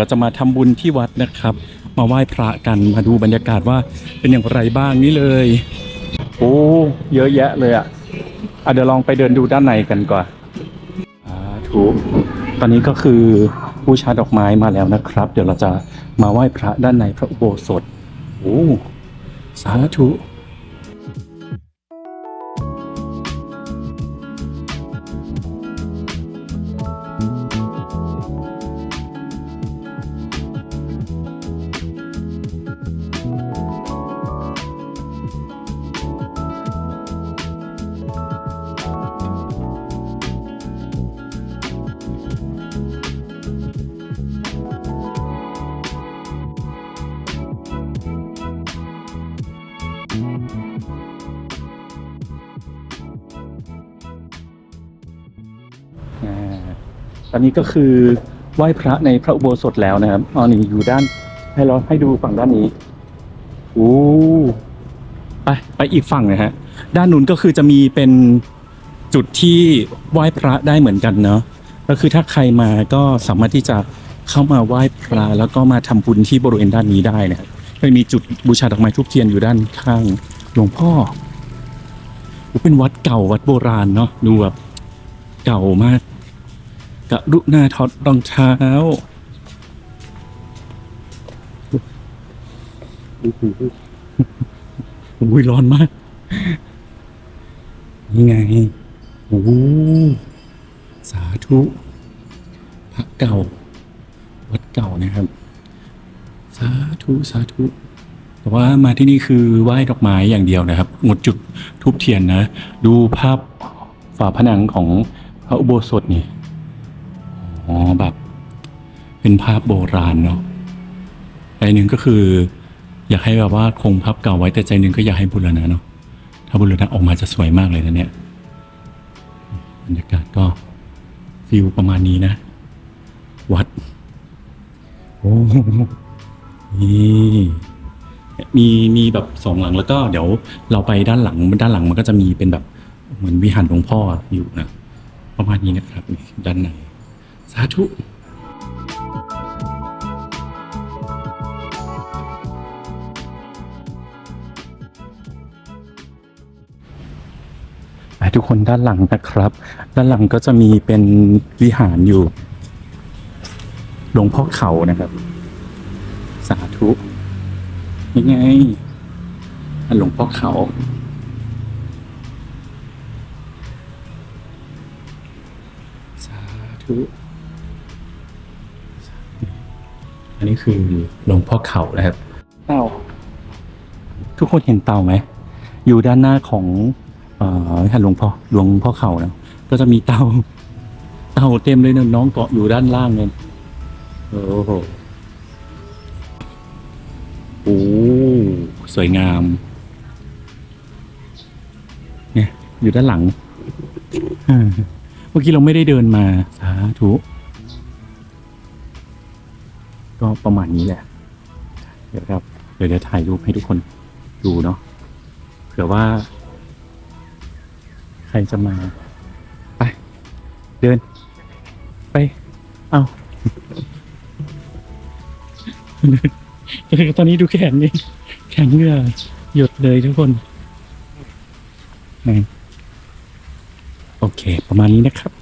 เราจะมาทำบุญที่วัดนะครับ มาไหว้พระกันมาดูบรรยากาศว่าเป็นอย่างไรบ้างนี่เลย โอ้เยอะแยะเลยอะอะเดี๋ยวลองไปเดินดูด้านในกันก่อนอ่าถูกตอนนี้ก็คือบูชาดอกไม้มาแล้วนะครับ เดี๋ยวเราจะมาไหว้พระด้านในพระอุโบสถโอ้สาธุ ตอนนี้ก็คือไหว้พระในพระอุโบสถแล้วนะครับอ๋อนี่อยู่ด้าน ให้เราให้ดูฝั่งด้านนี้โอ้ไปไปอีกฝั่งนะฮะ ด้านนู้นก็คือจะมีเป็นจุดที่ไหว้พระได้เหมือนกันเนาะก็คือถ้าใครมาก็สามารถที่จะเข้ามาไหว้พระแล้วก็มาทำบุญที่บริเวณด้านนี้ได้นะครับก็มีจุดบูชาดอกไม้ทุกเทียนอยู่ด้านข้างหลวงพ่อเป็นวัดเก่าวัดโบราณเนาะดูแบบ เก่ามากกรุณาถอดรองเท้าโอ้โหอุ้ยร้อนมาก นี่ไงโอ้สาธุพระเก่า วัดเก่านะครับ สาธุสาธุแต่ว่ามาที่นี่คือไหว้ดอกไม้อย่างเดียวนะครับงดจุดทูบเทียนนะ ดูภาพฝาผนังของ พระอุโบสถนี่อ๋อแบบ เป็นภาพโบราณเนาะใจหนึ่งก็คือ อยากให้แบบว่าคงภาพเก่าไว้แต่ใจหนึ่งก็อยากให้บูรณะเนาะถ้าบูรณะออกมาจะสวยมากเลยนะเนี่ยบรรยากาศก็ฟิลประมาณนี้นะ วัด โอ้นี่มีมีแบบสองหลังแล้วก็เดี๋ยวเราไปด้านหลังด้านหลังมันก็จะมีเป็นแบบเหมือนวิหารหลวงพ่ออยู่นะ ประมาณนี้นะครับด้านในสาธุทุกคนด้านหลังนะครับ ด้านหลังก็จะมีเป็นวิหารอยู่หลวงพ่อเขานะครับ สาธุยังไงหลวงพ่อเขา ธุอันนี้คือหลวงพ่อเขานะครับ เต่าทุกคนเห็นเต่าไหม อยู่ด้านหน้าของเอ่อหลวงพ่อหลวงพ่อเขานะก็จะมีเต่า เต่าเต็มเลยนะน้องเกาะอยู่ด้านล่างเลยโอ้โหโอ้สวยงาม เนี่ย อยู่ด้านหลังอ่าเมื่อกี้เราไม่ได้เดินมาสา ธุ ก็ประมาณนี้แหละ เดี๋ยวครับ เดี๋ยวจะถ่ายรูปให้ทุกคนดูเนาะ เผื่อว่า ใครจะมา ไป เดิน ไป เอาตอนนี้ดูแขนนี่แขนเหงื่อหยดเลยทุกคนโอเค ประมาณนี้นะครับ